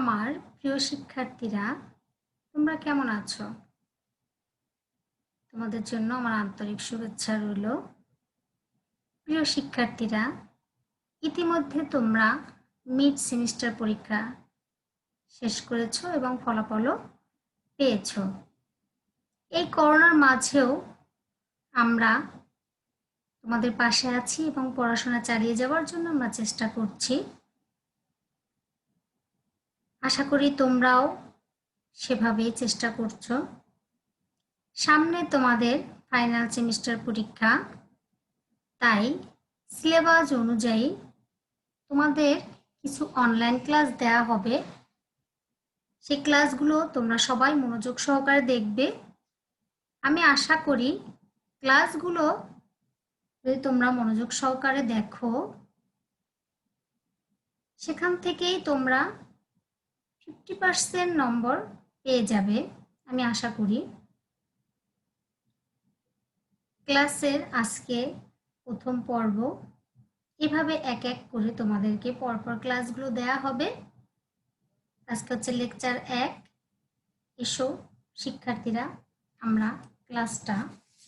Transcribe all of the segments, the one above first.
আমার প্রিয় শিক্ষার্থীরা, তোমরা কেমন আছো? তোমাদের জন্য আমার আন্তরিক শুভেচ্ছা রইল। প্রিয় শিক্ষার্থীরা, ইতিমধ্যে তোমরা মিড সেমিস্টার পরীক্ষা শেষ করেছ এবং ফলাফলও পেয়েছ। এই করোনার মাঝেও আমরা তোমাদের পাশে আছি এবং পড়াশোনা চালিয়ে যাওয়ার জন্য আমরা চেষ্টা করছি। আশা করি তোমরাও সেভাবেই চেষ্টা করছ। সামনে তোমাদের ফাইনাল সেমিস্টার পরীক্ষা। তাই সিলেবাস অনুযায়ী তোমাদের কিছু অনলাইন ক্লাস দেওয়া হবে। সেই ক্লাসগুলো তোমরা সবাই মনোযোগ সহকারে দেখবে। আমি আশা করি ক্লাসগুলো যদি তোমরা মনোযোগ সহকারে দেখো, সেখান থেকেই তোমরা ফিফটি পার্সেন্ট নম্বর পেয়ে যাবে, আমি আশা করি। ক্লাসের আজকে প্রথম পর্ব, এভাবে এক এক করে তোমাদেরকে পরপর ক্লাসগুলো দেয়া হবে। আজকে হচ্ছে লেকচার এক, এসো শিক্ষার্থীরা, আমরা ক্লাসটা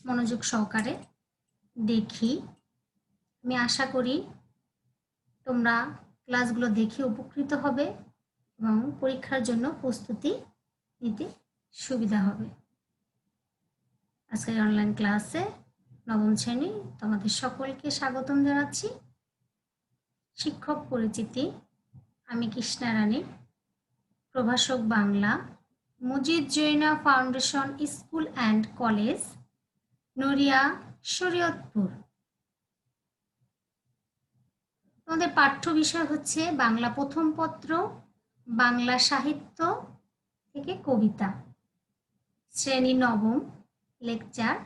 মনোযোগ সহকারে দেখি। আমি আশা করি তোমরা ক্লাসগুলো দেখে উপকৃত হবে। এবং পরীক্ষার জন্য প্রস্তুতি নিতে সুবিধা হবে। আজকের অনলাইন ক্লাসে নবম শ্রেণি তোমাদের সকলকে স্বাগতম জানাচ্ছি। শিক্ষক পরিচিতি, আমি কৃষ্ণা রানী, প্রভাষক Bangla, Mujid Joina foundation school and college, Naria, Shariatpur. তোমাদের পাঠ্য বিষয় হচ্ছে বাংলা প্রথম পত্র বাংলা সাহিত্য থেকে কবিতা। শ্রেণি নবম, লেকচার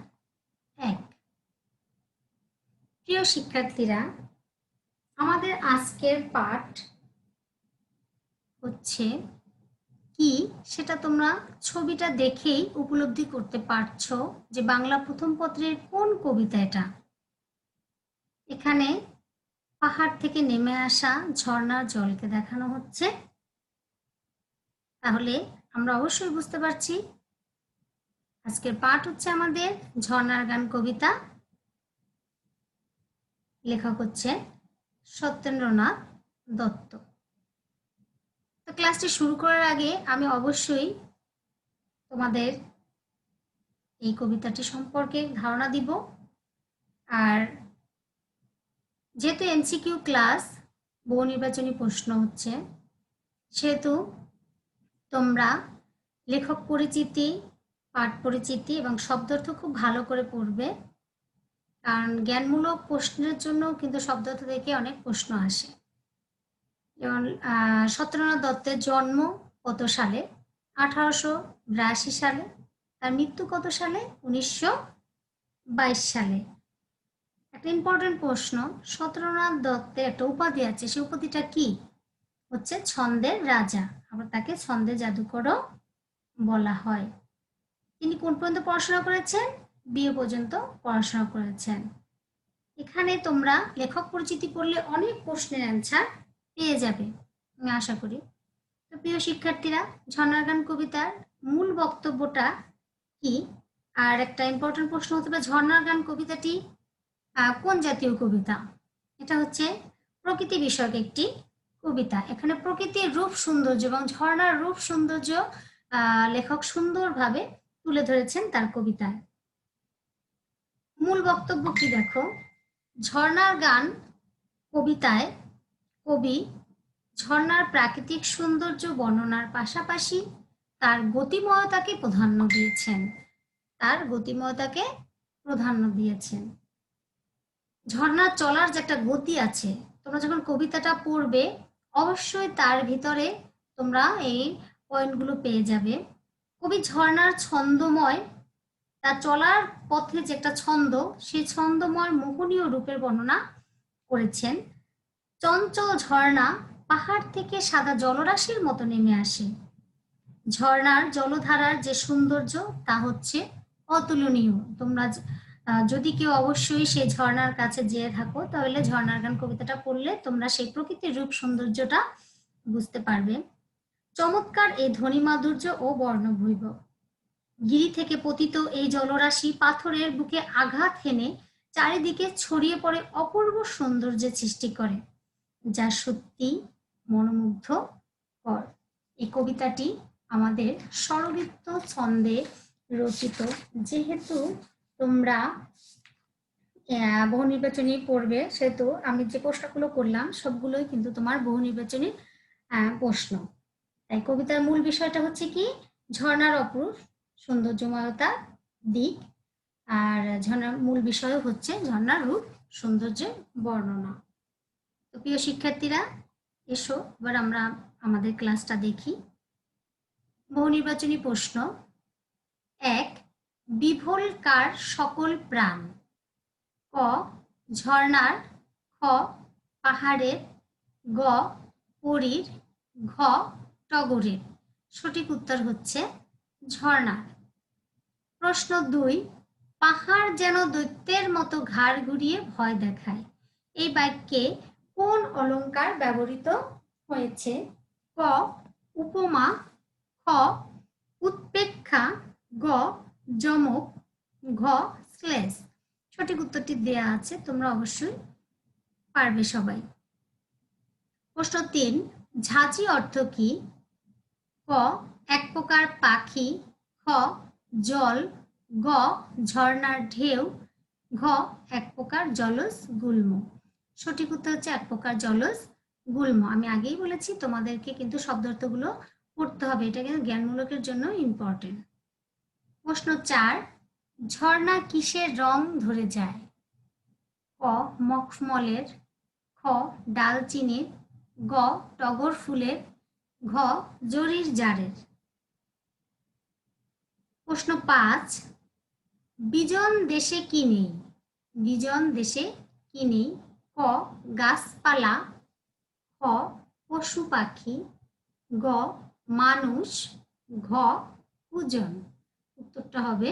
এক। প্রিয় শিক্ষার্থীরা, আমাদের আজকের পাঠ হচ্ছে, কি সেটা তোমরা ছবিটা দেখেই উপলব্ধি করতে পারছ যে বাংলা প্রথম পত্রের কোন কবিতা এটা? এখানে পাহাড় থেকে নেমে আসা ঝর্ণার জলকে দেখানো হচ্ছে। তাহলে আমরা অবশ্যই বুঝতে পারছি। আজকের পাঠ হচ্ছে আমাদের ঝর্ণার গান কবিতা। লেখক হচ্ছে সত্যেন্দ্রনাথ দত্ত। তো ক্লাসটি শুরু করার আগে আমি অবশ্যই তোমাদের এই কবিতাটি সম্পর্কে ধারণা দিব। আর যেহেতু এমসিকিউ ক্লাস বহু নির্বাচনী প্রশ্ন হচ্ছে, সেহেতু তোমরা লেখক পরিচিতি, পাঠ পরিচিতি এবং শব্দার্থ খুব ভালো করে পড়বে। কারণ জ্ঞানমূলক প্রশ্নের জন্য কিন্তু শব্দার্থ থেকে অনেক প্রশ্ন আসে। যেমন সত্যনাথ দত্তের জন্ম কত সালে? আঠারোশো বিরাশি সালে। তার মৃত্যু কত সালে? উনিশশো বাইশ সালে। একটা ইম্পর্টেন্ট প্রশ্ন সত্যনাথ দত্তের একটা উপাধি আছে। সেই উপাধিটা কি? হচ্ছে ছন্দের রাজা। আবার তাকে ছন্দের জাদুকরও বলা হয়। তিনি কোন পর্যন্ত পড়াশোনা করেছেন? বিয়ে পর্যন্ত পড়াশোনা করেছেন। এখানে তোমরা লেখক পরিচিতি পড়লে অনেক প্রশ্নের অ্যান্সার পেয়ে যাবে, আমি আশা করি। তো প্রিয় শিক্ষার্থীরা ঝর্ণার গান কবিতার মূল বক্তব্যটা কি? আর একটা ইম্পর্টেন্ট প্রশ্ন হতে পারে ঝর্ণার গান কবিতাটি কোন জাতীয় কবিতা? এটা হচ্ছে প্রকৃতি বিষয়ক একটি কবিতা। এখানে প্রকৃতির রূপ সৌন্দর্য এবং ঝর্ণার রূপ সৌন্দর্য লেখক সুন্দরভাবে তুলে ধরেছেন তার কবিতায়। মূল বক্তব্য কি দেখো? ঝর্ণার গান কবিতায় কবি ঝর্ণার প্রাকৃতিক সৌন্দর্য বর্ণনার পাশাপাশি তার গতিময়তাকে প্রাধান্য দিয়েছেন। তার গতিময়তাকে প্রাধান্য দিয়েছেন। ঝর্ণার চলার যে একটা গতি আছে, তোমরা যখন কবিতাটা পড়বে অবশ্যই তার ভিতরে তোমরা এই পয়েন্টগুলো পেয়ে যাবে। কবি ঝর্ণার ছন্দময়, তার চলার পথে যে একটা ছন্দ, সেই ছন্দময় মোহনীয় রূপের বর্ণনা করেছেন। চঞ্চল ঝর্ণা পাহাড় থেকে সাদা জলরাশির মতো নেমে আসে। ঝর্ণার জলধারার যে সৌন্দর্য, তা হচ্ছে অতুলনীয়। তোমরা যদি কেউ অবশ্যই সেই ঝর্ণার কাছে যেয়ে থাকো, তাহলে ঝর্ণার গান কবিতাটা পড়লে তোমরা সেই প্রকৃতির রূপ সৌন্দর্যটা বুঝতে পারবে। চমৎকার এই ধ্বনি মাধুর্য ও বর্ণবৈভব। গিরি থেকে পতিত এই জলরাশি পাথরের বুকে আঘাত হেনে চারিদিকে ছড়িয়ে পড়ে অপূর্ব সৌন্দর্যের সৃষ্টি করে, যা সত্যি মনোমুগ্ধ কর। এই কবিতাটি আমাদের স্বরবৃত্ত ছন্দে রচিত, যেহেতু তোমরা বহু নির্বাচনী পড়বে সেহেতু আমি যে প্রশ্নগুলো করলাম, সবগুলোই কিন্তু তোমার বহু নির্বাচনী প্রশ্ন। তাই কবিতার মূল বিষয়টা হচ্ছে কি? ঝর্ণার অপরূপ সৌন্দর্যময়তা দিক। আর ঝর্ণার মূল বিষয় হচ্ছে ঝর্ণার রূপ, সৌন্দর্যের বর্ণনা। তো প্রিয় শিক্ষার্থীরা, এসো, এবার আমরা আমাদের ক্লাসটা দেখি। বহু নির্বাচনী প্রশ্ন। এক বিভোলকার সকল প্রাণ। ক, ঝর্ণার, খ, পাহাড়ের, গ, পরীর, ঘ, টগরের। সঠিক উত্তর হচ্ছে ঝর্ণার প্রশ্ন দুই, পাহাড় যেন দৈত্যের মতো ঘাড় ঘুরিয়ে ভয় দেখায়। এই বাক্যে কোন অলংকার ব্যবহৃত হয়েছে? ক, উপমা, খ, উৎপেক্ষা, গ যমক, ঘ শ্লেষ সঠিক উত্তরটি দেয়া আছে, তোমরা অবশ্যই পারবে সবাই। প্রশ্ন তিন, ঝাঁঝি অর্থ কি? ক, এক প্রকার পাখি, খ, জল, গ, ঝর্ণার ঢেউ, ঘ, এক প্রকার জলজ গুল্ম। সঠিক উত্তর হচ্ছে এক প্রকার জলজ গুল্ম। আমি আগেই বলেছি, তোমাদেরকে কিন্তু শব্দার্থগুলো পড়তে হবে। এটা কিন্তু জ্ঞানমূলকের জন্য ইম্পর্টেন্ট প্রশ্ন চার, ঝর্ণা কিসের রং ধরে যায়? ক, মখমলের, খ, ডালচিনির, গ, টগর ফুলের, ঘ, জরির জারের। প্রশ্ন পাঁচ, বিজন দেশে কি নেই? বিজন দেশে কি নেই? ক, গাছপালা, খ, পশু পাখি, গ, মানুষ, ঘ পূজন উত্তরটা হবে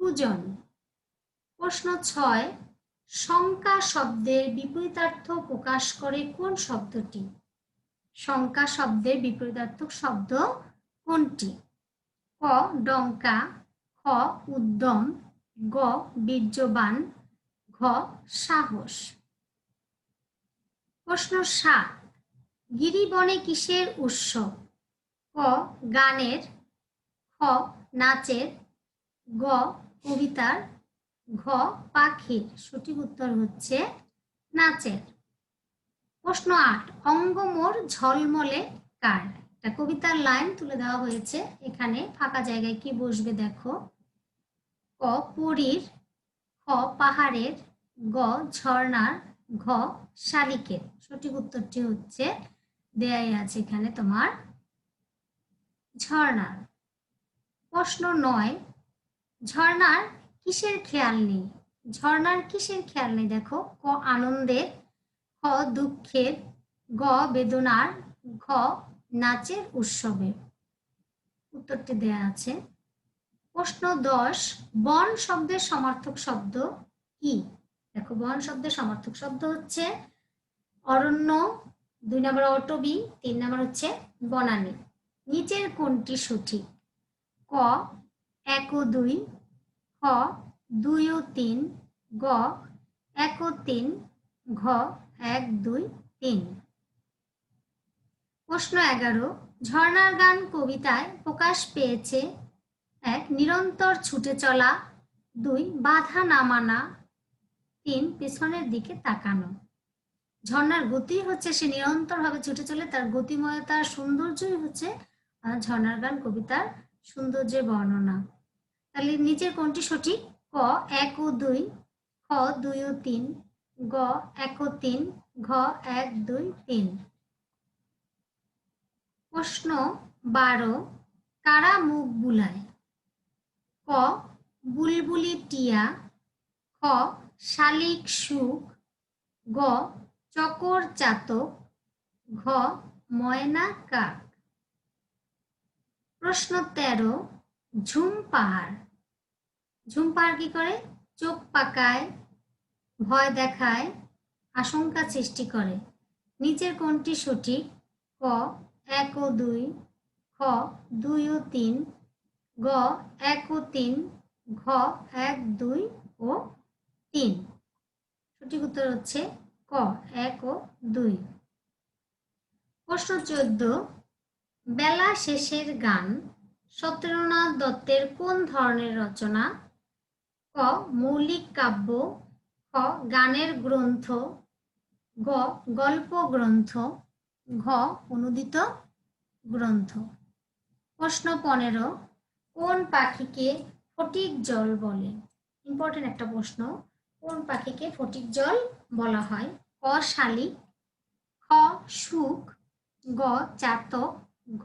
পূজন প্রশ্ন ছয়, শঙ্কা শব্দের বিপরীতার্থ প্রকাশ করে কোন শব্দটি? শঙ্কা শব্দের বিপরীতার্থক শব্দ কোনটি? ক, ডঙ্কা, খ, উদ্যম, গ, বীর্যবান, ঘ, সাহস। প্রশ্ন সাত গিরিবনে কিসের উৎসব ক, গানের, খ, নাচের গ, কবিতার ঘ, পাখির। সঠিক উত্তর হচ্ছে নাচের। প্রশ্ন আট, অঙ্গমোর ঝলমলে কার? একটা কবিতার লাইন তুলে দেওয়া হয়েছে। এখানে ফাঁকা জায়গায় কি বসবে দেখো? ক, পরীর, খ, পাহাড়ের, গ, ঝর্ণার, ঘ, শালিকের। সঠিক উত্তরটি হচ্ছে, দেয়াই আছে এখানে তোমার ঝর্ণার। প্রশ্ন নয় ঝর্ণার কিসের খেয়াল নেই? ঝর্ণার কিসের খেয়াল নেই? দেখো, ক আনন্দের, খ দুঃখের, গ বেদনার, ঘ নাচের উৎসবে। উত্তরটি দেয়া আছে। প্রশ্ন দশ, বন শব্দের সমার্থক শব্দ কি? দেখো, বন শব্দের সমার্থক শব্দ হচ্ছে অরণ্য, দুই নম্বর অটবি, তিন নম্বর হচ্ছে বনানী। নিচের কোনটি সঠিক? ক, এক ও দুই খ, দুই ও তিন, গ, এক ও তিন, ঘ, এক, দুই, তিন। প্রশ্ন এগারো, ঝর্ণার গান কবিতায় প্রকাশ পেয়েছে এক নিরন্তর ছুটে চলা, দুই বাধা না মানা, তিন পেছনের দিকে তাকানো। ঝর্ণার গতি হচ্ছে সে নিরন্তরভাবে ছুটে চলে, তার গতিময়তার সৌন্দর্যই হচ্ছে ঝর্ণার গান কবিতার সৌন্দর্যের বর্ণনা। তাহলে নিচের কোনটি সঠিক? ক, এক ও দুই, খ দুই ও তিন, গ এক ও তিন, ঘ এক দুই তিন। প্রশ্ন বারো, কারা মুখ বুলায়? ক, বুলবুলি টিয়া, খ, শালিক সুখ, গ, চকর চাতক, ঘ, ময়না কাক। প্রশ্ন তেরো ঝুম পাহাড় ঝুম পাহাড় কি করে? চোখ পাকায়, ভয় দেখায়, আশঙ্কা সৃষ্টি করে। নিচের কোনটি সঠিক। ক, এক ও দুই। খ, দুই ও তিন। গ, এক ও তিন। ঘ, এক, দুই ও তিন। সঠিক উত্তর হচ্ছে ক, এক ও দুই। প্রশ্ন চোদ্দ। বেলা শেষের গান সত্যেন্দ্রনাথ দত্তের কোন ধরনের রচনা? ক, মৌলিক কাব্য, খ, গানের গ্রন্থ, গ, গল্প গ্রন্থ, ঘ, অনুদিত গ্রন্থ। প্রশ্ন পনেরো, কোন পাখিকে ফটিক জল বলে? ইম্পর্টেন্ট একটা প্রশ্ন। কোন পাখিকে ফটিক জল বলা হয়? ক, শালিক, খ, সুখ, গ, চাতক, ঘ,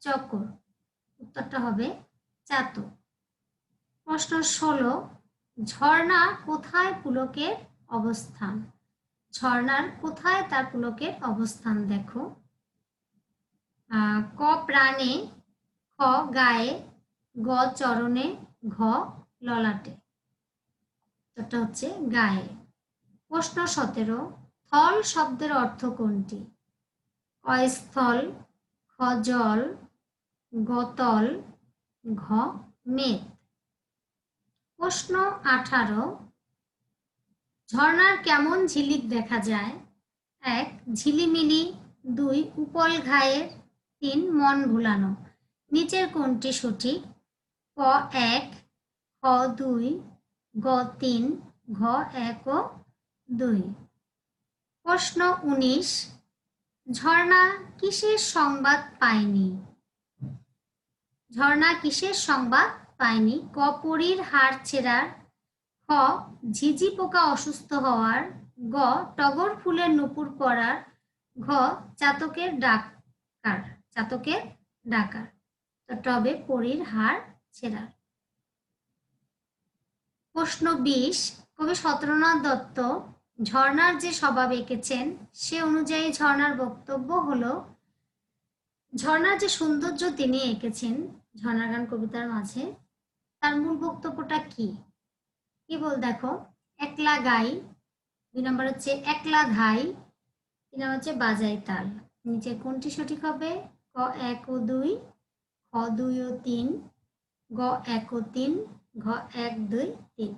চকর। উত্তরটা হবে চাতক। প্রশ্ন ষোলো, ঝর্ণা কোথায় পুলকের অবস্থান? ঝর্ণার কোথায় তার পুলকের অবস্থান দেখো। ক প্রাণে, খ গায়ে, গ চরণে, ঘ ললাটে। উত্তরটা হচ্ছে গায়ে। প্রশ্ন সতেরো, থল শব্দের অর্থ কোনটি? অস্থল, খ জল গতল ঘ মেদ। প্রশ্ন আঠারো, ঝর্ণার কেমন ঝিলিক দেখা যায়? এক, ঝিলিমিলি। দুই, উপল ঘায়ের। তিন, মন ভুলানো। নিচের কোনটি সঠিক? ক, এক, খ, দুই, গ, তিন, ঘ, এক ও দুই। প্রশ্ন উনিশ, ঝর্ণা কিসের সংবাদ পায়নি? ঝর্ণা কিসের সংবাদ পায়নি ক পরীর হাড় ছেঁড়ার খ ঝিঝি পোকা অসুস্থ হওয়ার গ, টগর ফুলের নুপুর পড়ার ঘ, চাতকের ডাকার চাতকের ডাকার। তো টবে পরীর হাড় ছেঁড়ার। প্রশ্ন বিশ, কবি সতেন্দ্রনাথ দত্ত ঝর্ণার যে স্বভাব এঁকেছেন, সে অনুযায়ী ঝর্ণার বক্তব্য হলো ঝর্ণার যে সৌন্দর্য তিনি এঁকেছেন ঝর্ণার গান কবিতার মাঝে, তার মূল বক্তব্যটা কি? কি বল দেখো? একলা গাই, দুই নম্বর হচ্ছে একলা ধাই, তিন নম্বর হচ্ছে বাজাই তাল। নিচে কোনটি সঠিক হবে? ক এক ও দুই, খ দুই ও তিন, গ এক ও তিন, ঘ এক দুই তিন।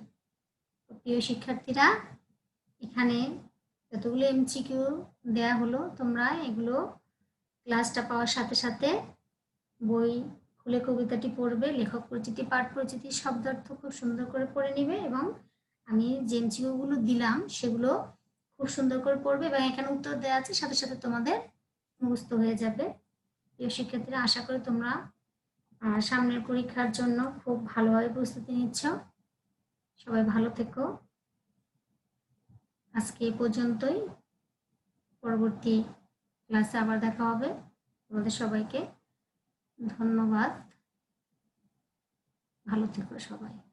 প্রিয় শিক্ষার্থীরা, এখানে যতগুলো এমসিকিউ দেয়া হলো, তোমরা এগুলো ক্লাসটা পাওয়ার সাথে সাথে বই খুলে কবিতাটি পড়বে, লেখক পরিচিতি পাঠ পরিচিতি শব্দার্থ খুব সুন্দর করে পড়ে নিবে এবং আমি যে এমসিকিউগুলো দিলাম সেগুলো খুব সুন্দর করে পড়বে এবং এখানে উত্তর দেওয়া আছে, সাথে সাথে তোমাদের মুখস্থ হয়ে যাবে। প্রিয় শিক্ষার্থীরা, আশা করি তোমরা সামনের পরীক্ষার জন্য খুব ভালোভাবে প্রস্তুতি নিচ্ছ। সবাই ভালো থেকো। আজকে এ পর্যন্তই। পরবর্তী ক্লাসে আবার দেখা হবে। তোমাদের সবাইকে ধন্যবাদ। ভালো থেকো সবাই।